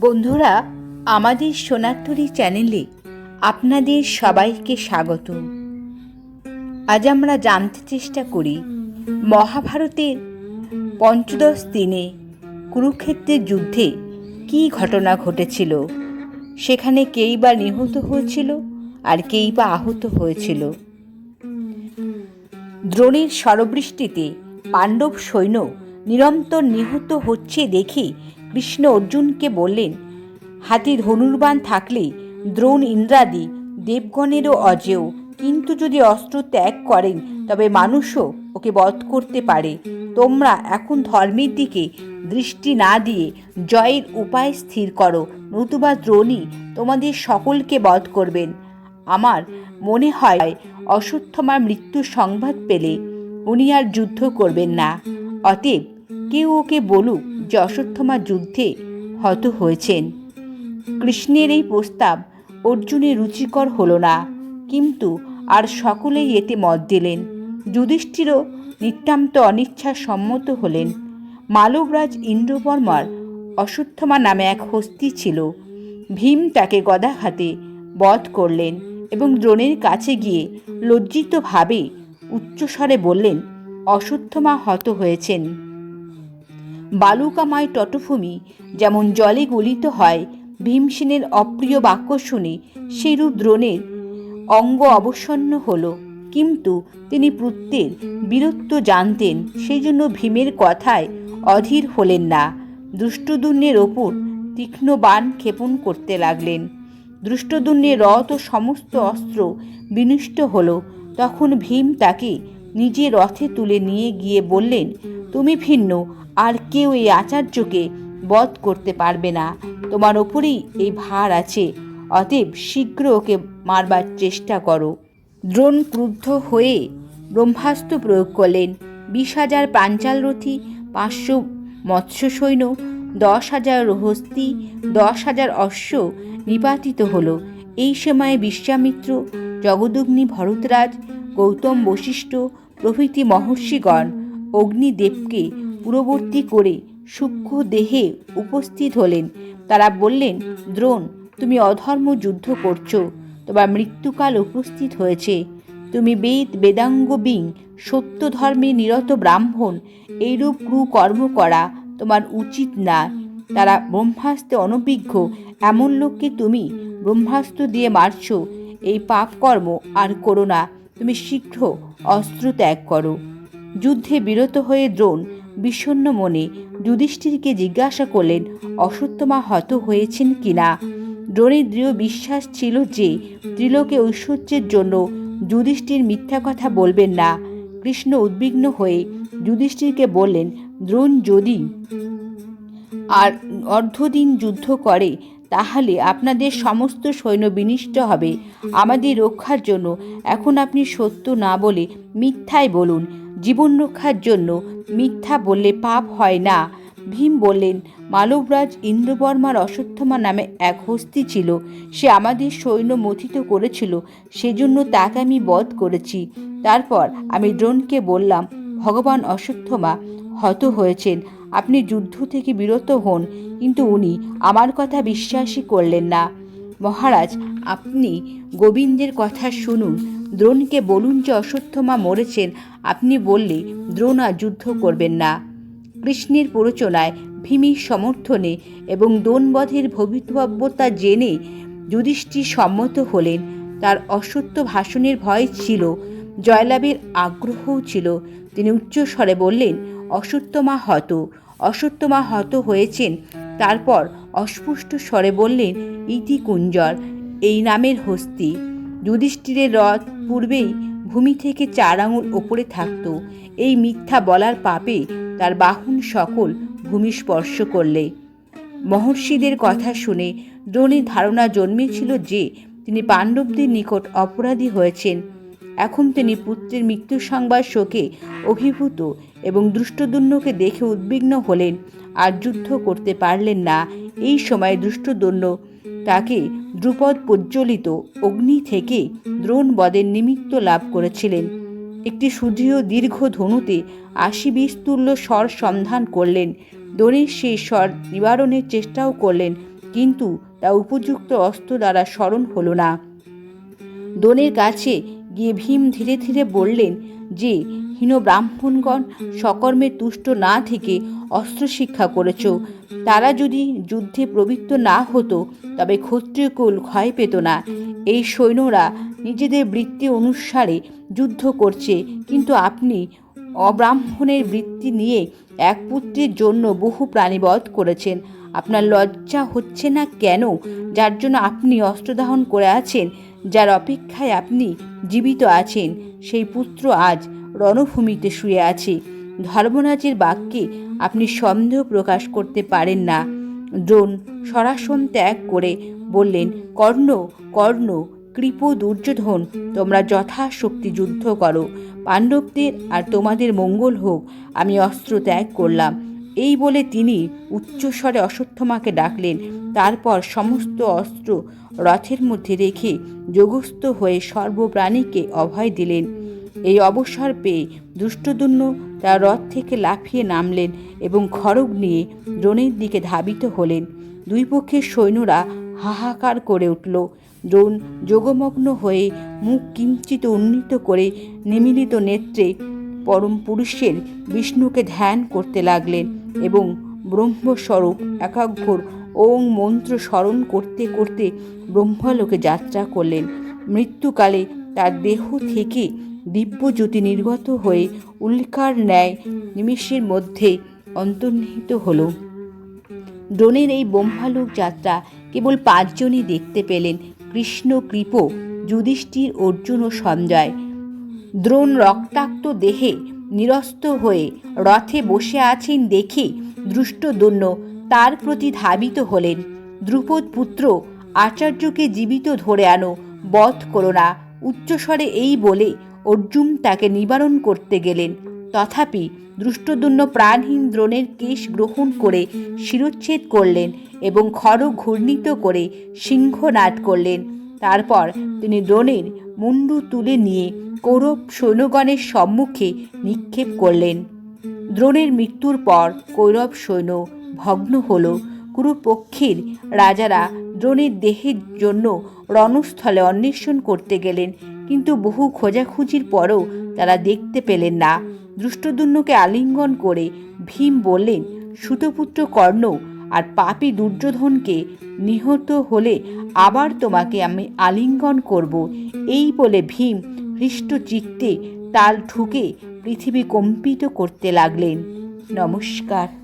বন্ধুরা, আমাদের সোনারতরী চ্যানেলে আপনাদের সবাইকে স্বাগত আজ আমরা জানতে চেষ্টা করি, মহাভারতের পঞ্চদশ দিনে কুরুক্ষেত্রের যুদ্ধে কী ঘটনা ঘটেছিল? সেখানে কেই বা নিহত হয়েছিল আর কেই বা আহত হয়েছিল? দ্রোণের স্বরবৃষ্টিতে পাণ্ডব সৈন্য নিরন্তর নিহত হচ্ছে দেখে কৃষ্ণ অর্জুনকে বললেন, হাতে ধনুর্বাণ থাকলে দ্রোণ ইন্দ্রাদি দেবগণেরও অজেয়। কিন্তু যদি অস্ত্র ত্যাগ করেন, তবে মানুষও ওকে বধ করতে পারে। তোমরা এখন ধর্মের দিকে দৃষ্টি না দিয়ে জয়ের উপায় স্থির করো, নতুবা দ্রোণী তোমাদের সকলকে বধ করবেন। আমার মনে হয় অশ্বত্থমার মৃত্যুর সংবাদ পেলে উনি আর যুদ্ধ করবেন না। অতএব কেউ ওকে বলুক যে অশ্বত্থমা যুদ্ধে হত হয়েছেন। কৃষ্ণের এই প্রস্তাব অর্জুনের রুচিকর হলো না, কিন্তু আর সকলেই এতে মত দিলেন। যুধিষ্ঠিরও নিতান্ত অনিচ্ছা সম্মত হলেন। মালবরাজ ইন্দ্রবর্মার অশ্বত্থমা নামে এক হস্তি ছিল। ভীম তাকে গদাঘাতে বধ করলেন এবং দ্রোণের কাছে গিয়ে লজ্জিতভাবে উচ্চস্বরে বললেন, অশ্বত্থমা হত হয়েছেন। বালুকাময় তটভূমি যেমন জলে গলিত হয়, ভীমসেনের অপ্রিয় বাক্য শুনে সেরূপ দ্রোণের অঙ্গ অবসন্ন হল। কিন্তু তিনি পুত্রের বীরত্ব জানতেন সেই জন্য ভীমের কথায় অধীর হলেন না। দুষ্টদুন্যের ওপর তীক্ষ্ণ বাণ ক্ষেপণ করতে লাগলেন। দুষ্টদুন্যের রথ ও সমস্ত অস্ত্র বিনষ্ট হল। তখন ভীম তাকে নিজে রথে তুলে নিয়ে গিয়ে বললেন, তুমি ভিন্ন, আর কেউ এই আচার্যকে বধ করতে পারবে না। তোমার ওপরেই এই ভার আছে। অতএব শীঘ্র ওকে মারবার চেষ্টা করো। দ্রোণ ক্রুদ্ধ হয়ে ব্রহ্মাস্ত্র প্রয়োগ করলেন। বিশ হাজার পাঞ্চালরথী, পাঁচশো মৎস্য সৈন্য দশ হাজার হস্তি দশ হাজার অশ্ব নিপাতিত হল। এই সময়ে বিশ্বামিত্র, জগদগ্নি ভরতরাজ, গৌতম বশিষ্ঠ প্রভৃতি মহর্ষিগণ অগ্নিদেবকে পূর্ববর্তী করে সূক্ষ্ম দেহে উপস্থিত হলেন। তারা বললেন, দ্রোণ, তুমি অধর্ম যুদ্ধ করছ, তোমার মৃত্যুকাল উপস্থিত হয়েছে। তুমি বেদ, বেদাঙ্গ, বিং, সত্য ধর্মে নিরত ব্রাহ্মণ, এইরূপ কুকর্ম করা তোমার উচিত না। তারা ব্রহ্মাস্ত্রে অনভিজ্ঞ, এমন লোককে তুমি ব্রহ্মাস্ত্র দিয়ে মারছ। এই পাপকর্ম আর করো না। তুমি শীঘ্র অস্ত্র ত্যাগ করো। যুদ্ধে বিরত হয়ে দ্রোণ বিষণ্ণ মনে যুধিষ্ঠিরকে জিজ্ঞাসা করলেন অসত্যমা হত হয়েছেন কিনা? দ্রোণের দৃঢ় বিশ্বাস ছিল যে, ত্রিলোকে ঐশ্বর্যের জন্য যুধিষ্ঠির মিথ্যা কথা বলবেন না। কৃষ্ণ উদ্বিগ্ন হয়ে যুধিষ্ঠিরকে বললেন, দ্রোণ যদি আর অর্ধদিন যুদ্ধ করে তাহলে আপনাদের সমস্ত সৈন্য বিনিষ্ট হবে। আমাদের রক্ষার জন্য এখন আপনি সত্য না বলে মিথ্যাই বলুন। জীবন রক্ষার জন্য মিথ্যা বললে পাপ হয় না। ভীম বললেন, মালবরাজ ইন্দ্রবর্মার অশ্বত্থমা নামে এক হস্তি ছিল। সে আমাদের সৈন্য মথিত করেছিল। সেজন্য তাকে আমি বধ করেছি। তারপর আমি দ্রোণকে বললাম, ভগবান অশ্বত্থমা, হত হয়েছেন। আপনি যুদ্ধ থেকে বিরত হন, কিন্তু উনি আমার কথা বিশ্বাসই করলেন না। মহারাজ, আপনি গোবিন্দের কথা শুনুন। দ্রোণকে বলুন যে অশ্বত্থমা মরেছেন, আপনি বললে দ্রোণ আর যুদ্ধ করবেন না। কৃষ্ণের প্ররোচনায় ভীমির সমর্থনে এবং দোনবধের ভবিতব্যতা জেনে যুধিষ্ঠির সম্মত হলেন। তার অসত্য ভাষণের ভয় ছিল, জয়লাভের আগ্রহও ছিল। তিনি উচ্চস্বরে বললেন অসত্যমা হত অসত্যমা হত হয়েছেন। তারপর অস্পষ্ট স্বরে বললেন, ইতি কুঞ্জর, এই নামের হস্তি। যুধিষ্ঠিরের রথ পূর্বেই ভূমি থেকে চার আঙুল ওপরে থাকত। এই মিথ্যা বলার পাপে তার বাহন সকল ভূমি স্পর্শ করলে। মহর্ষিদের কথা শুনে দ্রোণের ধারণা জন্মেছিল যে, তিনি পাণ্ডবদের নিকট অপরাধী হয়েছেন। এখন তিনি পুত্রের মৃত্যু সংবাদ শোকে অভিভূত এবং দুষ্টদুন্যকে দেখে উদ্বিগ্ন হলেন, আর যুদ্ধ করতে পারলেন না। এই সময় দুষ্টদন্য তাকে দ্রুপদ প্রজ্বলিত অগ্নি থেকে দ্রোণ বদের নিমিত্ত লাভ করেছিলেন। একটি সুদৃঢ় দীর্ঘ ধনুতে আশি বিস্তুল্য স্বর সন্ধান করলেন। দ্রোণের সেই স্বর নিবারণের চেষ্টাও করলেন, কিন্তু তা উপযুক্ত অস্ত্র দ্বারা স্মরণ হলো না। দোনের কাছে গিয়ে ভীম ধীরে ধীরে বললেন যে হীন ব্রাহ্মণগণ সকর্মে তুষ্ট না থেকে অস্ত্র শিক্ষা করেছ। তারা যদি যুদ্ধে প্রবৃত্ত না হতো, তবে ক্ষত্রিয়কুল ক্ষয় পেত না। এই সৈন্যরা নিজেদের বৃত্তি অনুসারে যুদ্ধ করছে, কিন্তু আপনি অব্রাহ্মণের বৃত্তি নিয়ে এক পুত্রের জন্য বহু প্রাণীবধ করেছেন। আপনার লজ্জা হচ্ছে না কেন? যার জন্য আপনি অস্ত্রদাহন করে আছেন যার অপেক্ষায় আপনি জীবিত আছেন, সেই পুত্র আজ রণভূমিতে শুয়ে আছে। ধর্মরাজের বাক্যে আপনি সন্দেহ প্রকাশ করতে পারেন না। দ্রোণ সরাসন ত্যাগ করে বললেন, কর্ণ কর্ণ, কৃপ দুর্যোধন, তোমরা যথাশক্তি যুদ্ধ করো। পাণ্ডবদের আর তোমাদের মঙ্গল হোক, আমি অস্ত্র ত্যাগ করলাম। এই বলে তিনি উচ্চস্বরে অশ্বত্থমাকে ডাকলেন। তারপর সমস্ত অস্ত্র রথের মধ্যে রেখে যোগস্থ হয়ে সর্বপ্রাণীকে অভয় দিলেন। এই অবসর পেয়ে দুষ্টদুন্য তার রথ থেকে লাফিয়ে নামলেন এবং খড়গ নিয়ে দ্রোণের দিকে ধাবিত হলেন। দুই পক্ষের সৈন্যরা হাহাকার করে উঠল। দ্রোণ যোগমগ্ন হয়ে মুখ কিঞ্চিত উন্নীত করে নিমিলিত নেত্রে পরম পুরুষের বিষ্ণুকে ধ্যান করতে লাগলেন। এবং ব্রহ্মস্বরূপ, একাগ্র ওং মন্ত্র স্মরণ করতে করতে ব্রহ্মলোকে যাত্রা করলেন। মৃত্যুকালে তার দেহ থেকে দিব্যজ্যোতি নির্গত হয়ে উল্কার ন্যায় নিমেষের মধ্যে অন্তর্নিহিত হলো। দ্রোণের এই ব্রহ্মালোক যাত্রা কেবল পাঁচজনই দেখতে পেলেন, কৃষ্ণ, কৃপ, যুধিষ্ঠির, অর্জুন ও সঞ্জয়। দ্রোণ রক্তাক্ত দেহে নিরস্ত হয়ে রথে বসে আছেন দেখে দৃষ্টদন্য তার প্রতি ধাবিত হলেন। দ্রুপদ পুত্র, আচার্যকে জীবিত ধরে আনো, বধ করো না। উচ্চস্বরে এই বলে অর্জুন তাকে নিবারণ করতে গেলেন। তথাপি দৃষ্টদন্য প্রাণহীন দ্রোণের কেশ গ্রহণ করে শিরোচ্ছেদ করলেন এবং খড় ঘূর্ণিত করে সিংহনাদ করলেন। তারপর তিনি দ্রোণের মুন্ডু তুলে নিয়ে কৌরব সৈন্যগণের সম্মুখে নিক্ষেপ করলেন। দ্রোণের মৃত্যুর পর কৌরব সৈন্য ভগ্ন হল। কুরুপক্ষের রাজারা দ্রোণের দেহের জন্য রণস্থলে অন্বেষণ করতে গেলেন, কিন্তু বহু খোঁজাখুঁজির পরও তারা দেখতে পেলেন না। দুষ্টদুন্নকে আলিঙ্গন করে ভীম বললেন, সুতপুত্র কর্ণ আর পাপী দুর্যোধনকে নিহত হলে আবার তোমাকে আমি আলিঙ্গন করব। এই বলে ভীম হৃষ্ট চিত্তে তাল ঠুকে পৃথিবী কম্পিত করতে লাগলেন। নমস্কার।